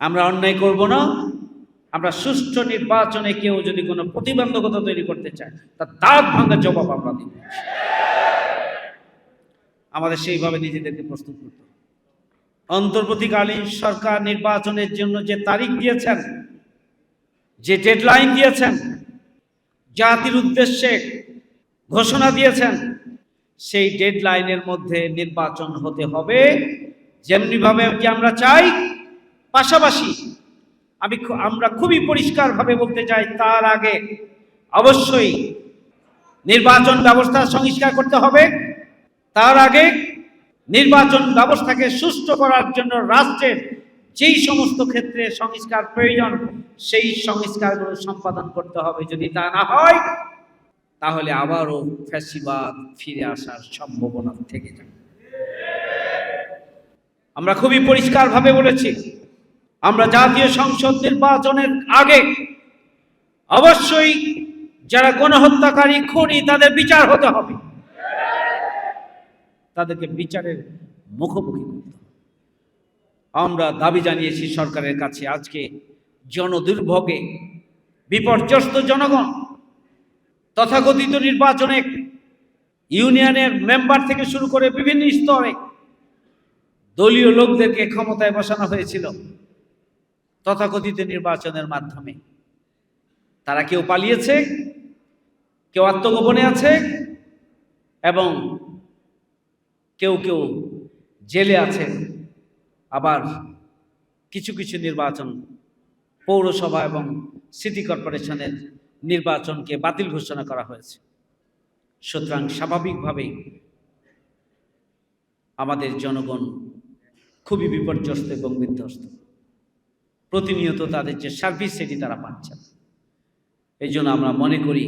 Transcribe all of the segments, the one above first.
আমরা অন্যায় করব না। আমরা সুষ্ঠু নির্বাচনে কেউ যদি কোনো প্রতিবন্ধকতা তৈরি করতে চায় তার দাঁত ভাঙা জবাব আমরা দিব। আমাদের সেইভাবে নিজেদেরকে প্রস্তুত করতে। অন্তর্বর্তীকালীন সরকার নির্বাচনের জন্য যে তারিখ দিয়েছেন, যে ডেডলাইন দিয়েছেন, জাতির উদ্দেশ্যে ঘোষণা দিয়েছেন, সেই ডেডলাইনের মধ্যে নির্বাচন হতে হবে। যেমনিভাবে কি আমরা চাই পাশাপাশি আমি আমরা খুবই পরিষ্কারভাবে বলতে চাই, তার আগে অবশ্যই নির্বাচন ব্যবস্থা সংস্কার করতে হবে। তার আগে নির্বাচন ব্যবস্থাকে সুষ্ঠু করার জন্য রাষ্ট্রের যেই সমস্ত ক্ষেত্রে সংস্কার প্রয়োজন, সেই সংস্কারগুলো সম্পাদন করতে হবে। যদি তা না হয়, তাহলে আবারও ফ্যাসিবাদ ফিরে আসার সম্ভাবনা থেকে যায়। আমরা খুবই পরিষ্কারভাবে বলেছি আমরা জাতীয় সংসদ নির্বাচনের আগে অবশ্যই যারা গণহত্যাকারী, খুনি, তাদের বিচার হতে হবে। তাদেরকে বিচারের মুখোমুখি করতে আমরা দাবি জানিয়েছি সরকারের কাছে আজকে জনদুর্ভোগে বিপর্যস্ত জনগণ তথাকথিত নির্বাচনে ইউনিয়নের মেম্বার থেকে শুরু করে বিভিন্ন স্তরে দলীয় লোকদেরকে ক্ষমতায় বসানো হয়েছিল। তথাকথিত নির্বাচনের মাধ্যমে। তারা কেউ পালিয়েছে, কেউ আত্মগোপনে আছে এবং কেউ কেউ জেলে আছে। আবার কিছু কিছু নির্বাচন পৌরসভা এবং সিটি কর্পোরেশনের নির্বাচনকে বাতিল ঘোষণা করা হয়েছে। সুতরাং স্বাভাবিকভাবেই আমাদের জনগণ খুবই বিপর্যস্ত এবং বিধ্বস্ত। প্রতিনিয়ত তাদের যে সার্ভিস সেটি তারা পাচ্ছে না। এই জন্য আমরা মনে করি,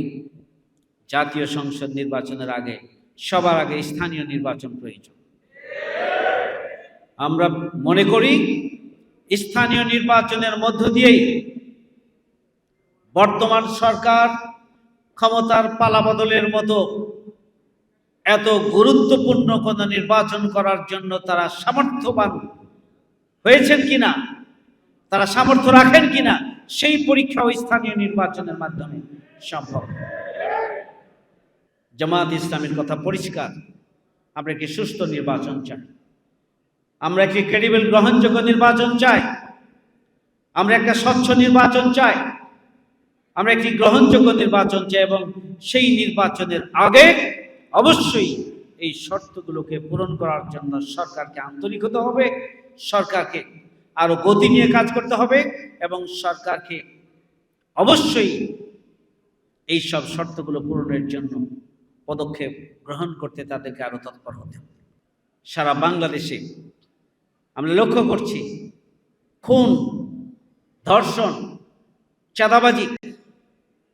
জাতীয় সংসদ নির্বাচনের আগে সবার আগে স্থানীয় নির্বাচন প্রয়োজন আমরা মনে করি, স্থানীয় নির্বাচনের মধ্য দিয়েই বর্তমান সরকার ক্ষমতার পালাবদলের মতো এত গুরুত্বপূর্ণ কোনো নির্বাচন করার জন্য তারা সামর্থ্যবান হয়েছেন কিনা তারা সামর্থ্য রাখেন কিনা, সেই পরীক্ষাও স্থানীয় নির্বাচনের মাধ্যমে সম্ভব। জামাত ইসলামের কথা পরিষ্কার। আমরা কি সুস্থ নির্বাচন চাই? আমরা কি ক্রেডিবল গ্রহণযোগ্য নির্বাচন চাই? আমরা একটা স্বচ্ছ নির্বাচন চাই? আমরা একটি গ্রহণযোগ্য নির্বাচন চাই এবং সেই নির্বাচনের আগে অবশ্যই এই শর্তগুলোকে পূরণ করার জন্য সরকারকে আন্তরিক হতে হবে, সরকারকে আরও গতি নিয়ে কাজ করতে হবে এবং সরকারকে অবশ্যই এই সব শর্তগুলো পূরণের জন্য পদক্ষেপ গ্রহণ করতে তাদেরকে আরও তৎপর হতে হবে। সারা বাংলাদেশে আমরা লক্ষ্য করছি, খুন, ধর্ষণ, চাঁদাবাজি,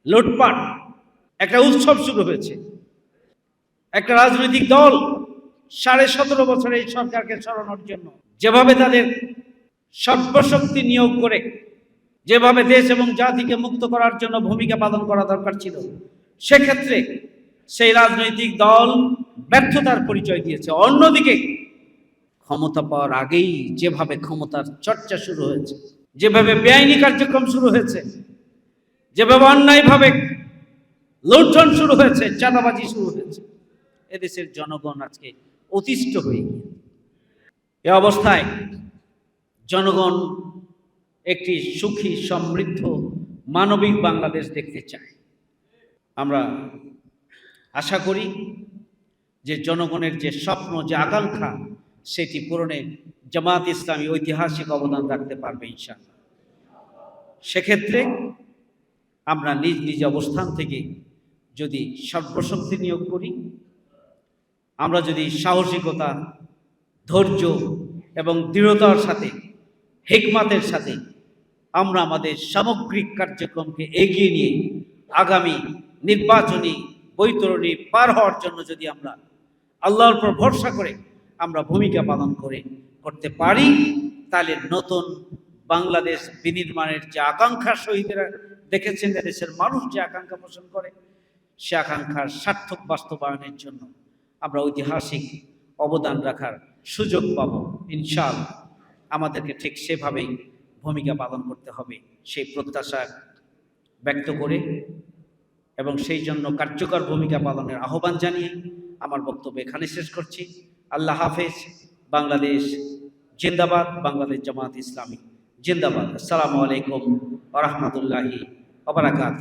লুটপাট একটা উৎসব শুরু হয়েছে। একটা রাজনৈতিক দল সাড়ে সতেরো বছর এই সরকারকে সরানোর জন্য যেভাবে তাদের সর্বশক্তি নিয়োগ করে যেভাবে দেশ এবং জাতিকে মুক্ত করার জন্য ভূমিকা পালন করা দরকার ছিল, সেক্ষেত্রে সেই রাজনৈতিক দল ব্যর্থতার পরিচয় দিয়েছে। অন্যদিকে ক্ষমতা পাওয়ার আগেই যেভাবে ক্ষমতার চর্চা শুরু হয়েছে, যেভাবে বেআইনি কার্যক্রম শুরু হয়েছে, যেভাবে অন্যায়ভাবে লুণ্ঠন শুরু হয়েছে, চাঁদাবাজি শুরু হয়েছে, এদেশের জনগণ আজকে অতিষ্ঠ হয়ে গিয়ে এ অবস্থায় জনগণ একটি সুখী, সমৃদ্ধ, মানবিক বাংলাদেশ দেখতে চায়। আমরা আশা করি যে জনগণের যে স্বপ্ন, যে আকাঙ্ক্ষা, সেটি পূরণে জামাত ইসলামী ঐতিহাসিক অবদান রাখতে পারবে ইনশাআল্লাহ। সেক্ষেত্রে আমরা নিজ নিজ অবস্থান থেকে যদি সর্বশক্তি নিয়োগ করি, আমরা যদি সাহসিকতা, ধৈর্য এবং দৃঢ়তার সাথে হেকমাতের সাথে আমরা আমাদের সামগ্রিক কার্যক্রমকে এগিয়ে নিয়ে আগামী নির্বাচনী বৈতরণী পার হওয়ার জন্য যদি আমরা আল্লাহর উপর ভরসা করে আমরা ভূমিকা পালন করে করতে পারি, তাহলে নতুন বাংলাদেশ বিনির্মাণের যে আকাঙ্ক্ষা শহীদেরা দেখেছেন দেশের মানুষ যে আকাঙ্ক্ষা পোষণ করে, সে আকাঙ্ক্ষার সার্থক বাস্তবায়নের জন্য আমরা ঐতিহাসিক অবদান রাখার সুযোগ পাব, ইনশাআল্লাহ। আমাদেরকে ঠিক সেভাবেই ভূমিকা পালন করতে হবে, সেই প্রত্যাশা ব্যক্ত করে এবং সেই জন্য কার্যকর ভূমিকা পালনের আহ্বান জানিয়ে আমার বক্তব্য এখানে শেষ করছি। আল্লাহ হাফেজ, বাংলাদেশ জিন্দাবাদ, বাংলাদেশ জামাত ইসলামী জিন্দাবাদ। আসসালামু আলাইকুম ওরহমতুল্লাহি ওবরাকাত